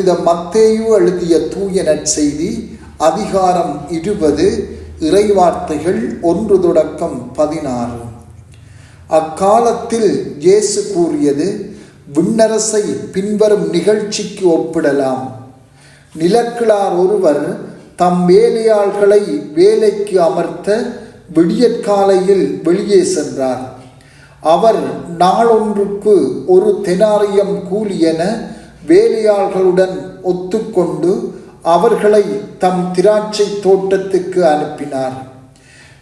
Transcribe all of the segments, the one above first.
புனித மத்தேயு எழுதிய தூய நற்செய்தி அதிகாரம் இருபது இறைவார்த்தைகள் ஒன்று தொடக்கம் பதினாறு. அக்காலத்தில் இயேசு கூறியது விண்ணரசை பின்வரும் நிகழ்ச்சிக்கு ஒப்பிடலாம். நிலக்கிழார் ஒருவர் தம் வேலையாள்களை வேலைக்கு அமர்த்த விடியற்காலையில் வெளியே சென்றார். அவர் நாளொன்றுக்கு ஒரு தெனாரியம் கூலி என வேலையாள்களுடன் ஒத்துக்கொண்டு அவர்களை தம் திராட்சை தோட்டத்துக்கு அனுப்பினார்.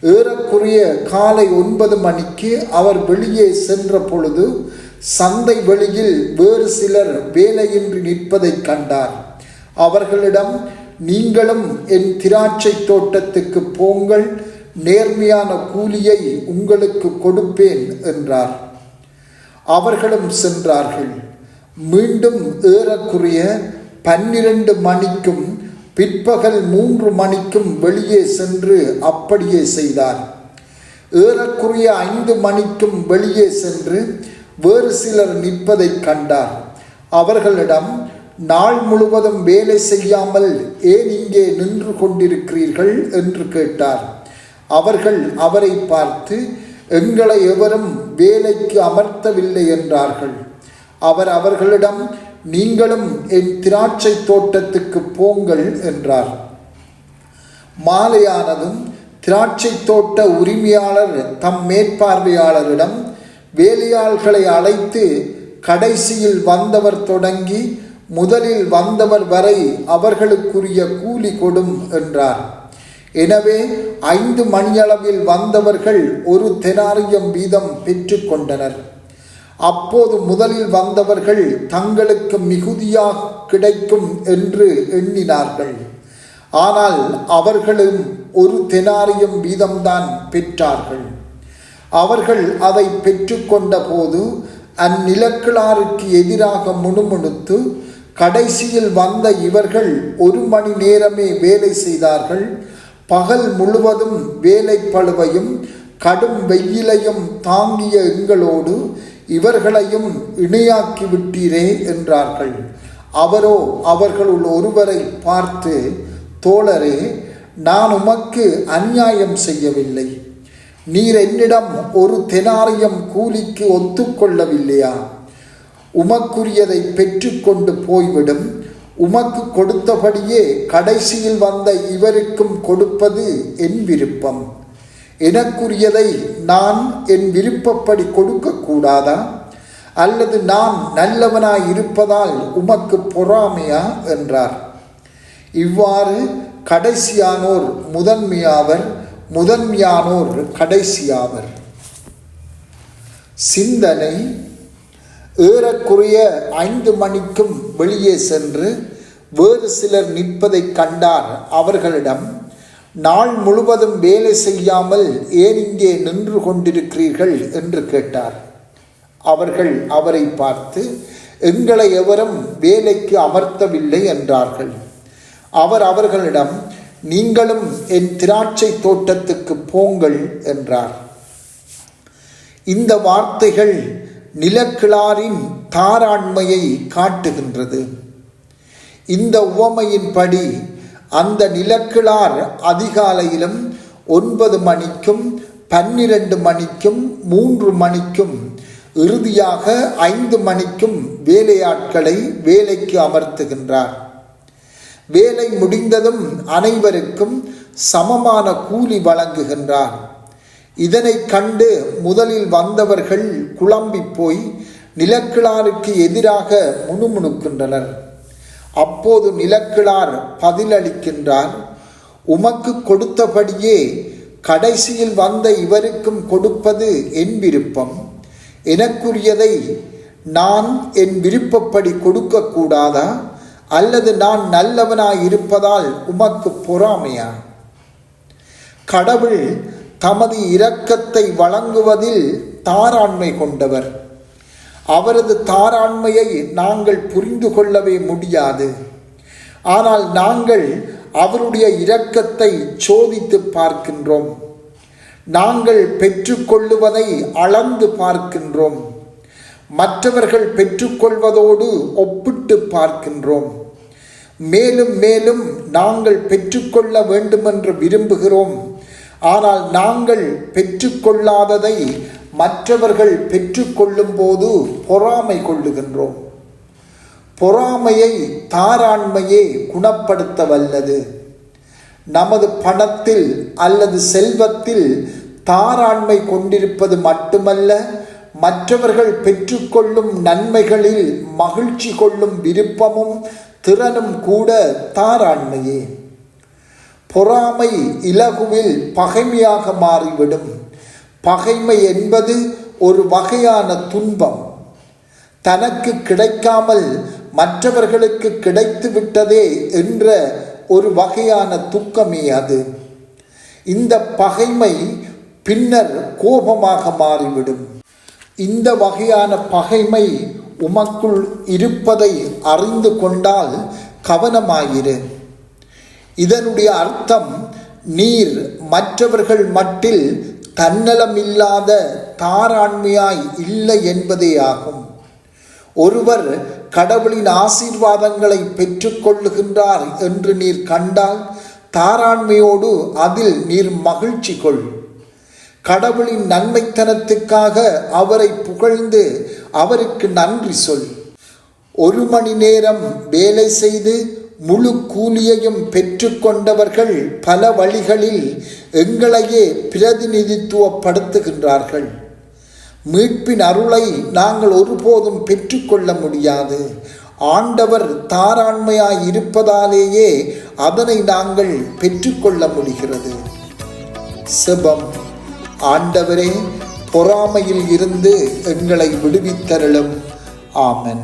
ஏறக்குறைய காலை ஒன்பது மணிக்கு அவர் வெளியே சென்ற பொழுது சந்தை வெளியில் வேறு சிலர் வேலையின்றி நிற்பதைக் கண்டார். அவர்களிடம் நீங்களும் என் திராட்சை தோட்டத்துக்கு போங்கள் நேர்மையான கூலியை உங்களுக்கு கொடுப்பேன் என்றார். அவர்களும் சென்றார்கள். மீண்டும் ஏறக்குறைய பன்னிரண்டு மணிக்கும் பிற்பகல் மூன்று மணிக்கும் வெளியே சென்று அப்படியே செய்தார். ஏறக்குறைய ஐந்து மணிக்கும் வெளியே சென்று வேறு சிலர் நிற்பதைக் கண்டார். அவர்களிடம் நாள் முழுவதும் வேலை செய்யாமல் ஏன் இங்கே நின்று கொண்டிருக்கிறீர்கள்? என்று கேட்டார். அவர்கள் அவரை பார்த்து எங்களை எவரும் வேலைக்கு அமர்த்தவில்லை என்றார்கள். அவர் அவர்களிடம் நீங்களும் என் திராட்சை தோட்டத்துக்கு போங்கள் என்றார். மாலையானதும் திராட்சை தோட்ட உரிமையாளர் தம் மேற்பார்வையாளரிடம் வேலையாள்களை அழைத்து கடைசியில் வந்தவர் தொடங்கி முதலில் வந்தவர் வரை அவர்களுக்குரிய கூலி கொடும் என்றார். எனவே ஐந்து மணியளவில் வந்தவர்கள் ஒரு தெனாரியம் வீதம் பெற்றுக்கொண்டனர் அப்போது முதலில் வந்தவர்கள் தங்களுக்கு மிகுதியாக கிடைக்கும் என்று எண்ணினார்கள். ஆனால் அவர்களும் ஒரு தெனாரியம் வீதம்தான் பெற்றார்கள். அவர்கள் அதை பெற்றுக்கொண்ட போது அந்நிலக்கிழாருக்கு எதிராக முணுமுணுத்து கடைசியில் வந்த இவர்கள் ஒரு மணி நேரமே வேலை செய்தார்கள். பகல் முழுவதும் வேலை பழுவையும் கடும் வெயிலையும் தாங்கிய எங்களோடு இவர்களையும் இணையாக்கி விட்டீரே என்றார்கள். அவரோ அவர்களுள் ஒருவரை பார்த்து தோழரே நான் உமக்கு அநியாயம் செய்யவில்லை. நீர் என்னிடம் ஒரு தெனாரியம் கூலிக்கு ஒத்துக்கொள்ளவில்லையா? உமக்குரியதை பெற்றுக்கொண்டு போய்விடும். உமக்கு கொடுத்தபடியே கடைசியில் வந்த இவருக்கும் கொடுப்பது என் விருப்பம். எனக்குரியதை நான் என் விருப்பப்படி கொடுக்கக்கூடாதா? அல்லது நான் நல்லவனாய் இருப்பதால் உமக்கு பொறாமையா? என்றார். இவ்வாறு கடைசியானோர் முதன்மையாவர் முதன்மையானோர் கடைசியாவர். சிந்தனை. ஏறக்குறைய ஐந்து மணிக்கும் வெளியே சென்று வேறு சிலர் நிற்பதைக் கண்டார் அவர்களிடம். நாள் முழுவதும் வேலை செய்யாமல் ஏன் இங்கே நின்று கொண்டிருக்கிறீர்கள்? என்று கேட்டார். அவர்கள் அவரை பார்த்து எங்களை எவரும் வேலைக்கு அமர்த்தவில்லை என்றார்கள். அவர் அவர்களிடம் நீங்களும் என் திராட்சை தோட்டத்துக்கு போங்கள் என்றார். இந்த வார்த்தைகள் நிலக்கிழாரின் தாராண்மையை காட்டுகின்றது. இந்த உவமையின்படி அந்த நிலக்கிழார் அதிகாலையிலும் ஒன்பது மணிக்கும் பன்னிரண்டு மணிக்கும் மூன்று மணிக்கும் இறுதியாக ஐந்து மணிக்கும் வேலையாட்களை வேலைக்கு அமர்த்துகின்றார். வேலை முடிந்ததும் அனைவருக்கும் சமமான கூலி வழங்குகின்றார். இதனை கண்டு முதலில் வந்தவர்கள் குழம்பி போய் நிலக்கிழாருக்கு எதிராக முணுமுணுக்கின்றனர். அப்போது நிலக்கிழார் பதிலளிக்கின்றார் உமக்கு கொடுத்தபடியே கடைசியில் வந்த இவருக்கும் கொடுப்பது என் விருப்பம். எனக்குரியதை நான் என் விருப்பப்படி கொடுக்கக்கூடாதா? அல்லது நான் நல்லவனாய் இருப்பதால் உமக்கு பொறாமையா? கடவுள் தமது இரக்கத்தை வழங்குவதில் தாராண்மை கொண்டவர். அவரது தாராண்மையை நாங்கள் புரிந்து கொள்ளவே முடியாது. ஆனால் நாங்கள் அவருடைய இரக்கத்தை சோதித்து பார்க்கின்றோம். நாங்கள் பெற்றுக்கொள்ளுவதை அளந்து பார்க்கின்றோம். மற்றவர்கள் பெற்றுக்கொள்வதோடு ஒப்பிட்டு பார்க்கின்றோம். மேலும் மேலும் நாங்கள் பெற்றுக்கொள்ள வேண்டுமென்று விரும்புகிறோம். ஆனால் நாங்கள் பெற்றுக்கொள்ளாததை மற்றவர்கள் பெற்றுக்கொள்ளும் போது பொறாமை கொள்ளுகின்றோம். பொறாமையை தாராண்மையே குணப்படுத்த வல்லது. நமது பணத்தில் அல்லது செல்வத்தில் தாராண்மை கொண்டிருப்பது மட்டுமல்ல மற்றவர்கள் பெற்றுக்கொள்ளும் நன்மைகளில் மகிழ்ச்சி கொள்ளும் விருப்பமும் திறனும் கூட தாராண்மையே. பொறாமை இலகுவில் பகைமையாக மாறிவிடும். பகைமை என்பது ஒரு வகையான துன்பம். தனக்கு கிடைக்காமல் மற்றவர்களுக்கு கிடைத்து விட்டதே என்ற ஒரு வகையான துக்கமே அது. இந்த பகைமை பின்னர் கோபமாக மாறிவிடும். இந்த வகையான பகைமை உமக்குள் இருப்பதை அறிந்து கொண்டால் கவனமாயிரு. இதனுடைய அர்த்தம் நீர் மற்றவர்கள் மட்டில் தன்னலமில்லாத தாராண்மையாய் இல்லை என்பதே ஆகும். ஒருவர் கடவுளின் ஆசீர்வாதங்களை பெற்றுக்கொள்ளுகின்றார் என்று நீர் கண்டால் தாராண்மையோடு அதில் நீர் மகிழ்ச்சி கொள். கடவுளின் நன்மைத்தனத்துக்காக அவரை புகழ்ந்து அவருக்கு நன்றி சொல். ஒரு மணி நேரம் வேலை செய்து முழு கூலியையும் பெற்றுக்கொண்டவர்கள் பல வழிகளில் எங்களையே பிரதிநிதித்துவப்படுத்துகின்றார்கள். மீட்பின் அருளை நாங்கள் ஒருபோதும் பெற்றுக்கொள்ள முடியாது. ஆண்டவர் தாராண்மையாய் இருப்பதாலேயே அதனை நாங்கள் பெற்றுக்கொள்ள முடிகிறது. செபம். ஆண்டவரே பொறாமையில் இருந்து எங்களை விடுவித்தருளும். ஆமன்.